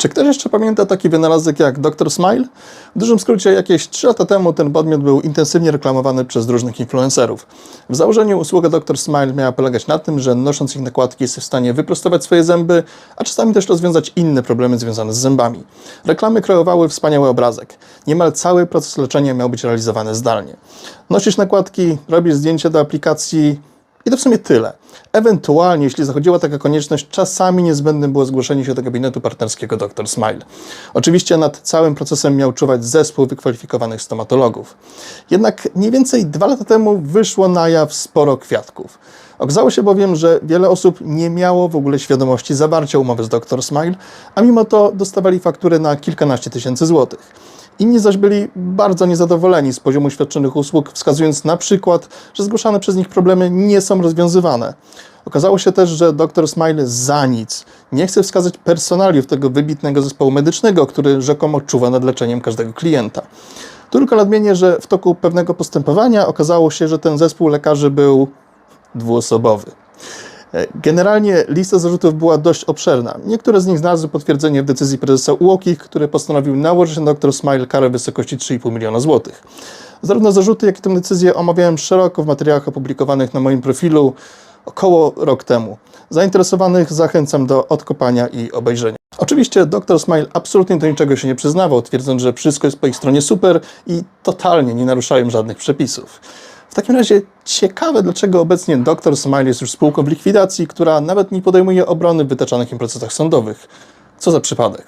Czy ktoś jeszcze pamięta taki wynalazek jak Dr. Smile? W dużym skrócie, jakieś 3 lata temu ten podmiot był intensywnie reklamowany przez różnych influencerów. W założeniu usługa Dr. Smile miała polegać na tym, że nosząc ich nakładki jest w stanie wyprostować swoje zęby, a czasami też rozwiązać inne problemy związane z zębami. Reklamy kreowały wspaniały obrazek. Niemal cały proces leczenia miał być realizowany zdalnie. Nosisz nakładki, robisz zdjęcia do aplikacji, i to w sumie tyle. Ewentualnie, jeśli zachodziła taka konieczność, czasami niezbędnym było zgłoszenie się do gabinetu partnerskiego Dr. Smile. Oczywiście nad całym procesem miał czuwać zespół wykwalifikowanych stomatologów. Jednak mniej więcej dwa lata temu wyszło na jaw sporo kwiatków. Okazało się bowiem, że wiele osób nie miało w ogóle świadomości zawarcia umowy z Dr. Smile, a mimo to dostawali faktury na kilkanaście tysięcy złotych. Inni zaś byli bardzo niezadowoleni z poziomu świadczonych usług, wskazując na przykład, że zgłaszane przez nich problemy nie są rozwiązywane. Okazało się też, że dr Smile za nic nie chce wskazać personaliów tego wybitnego zespołu medycznego, który rzekomo czuwa nad leczeniem każdego klienta. Tylko nadmienię, że w toku pewnego postępowania okazało się, że ten zespół lekarzy był dwuosobowy. Generalnie lista zarzutów była dość obszerna. Niektóre z nich znalazły potwierdzenie w decyzji prezesa UOKiK, który postanowił nałożyć na Dr. Smile karę w wysokości 3,5 miliona złotych. Zarówno zarzuty, jak i tę decyzję omawiałem szeroko w materiałach opublikowanych na moim profilu około rok temu. Zainteresowanych zachęcam do odkopania i obejrzenia. Oczywiście Dr. Smile absolutnie do niczego się nie przyznawał, twierdząc, że wszystko jest po ich stronie super i totalnie nie naruszają żadnych przepisów. W takim razie ciekawe, dlaczego obecnie Dr. Smile jest już spółką w likwidacji, która nawet nie podejmuje obrony w wytaczanych im procesach sądowych. Co za przypadek.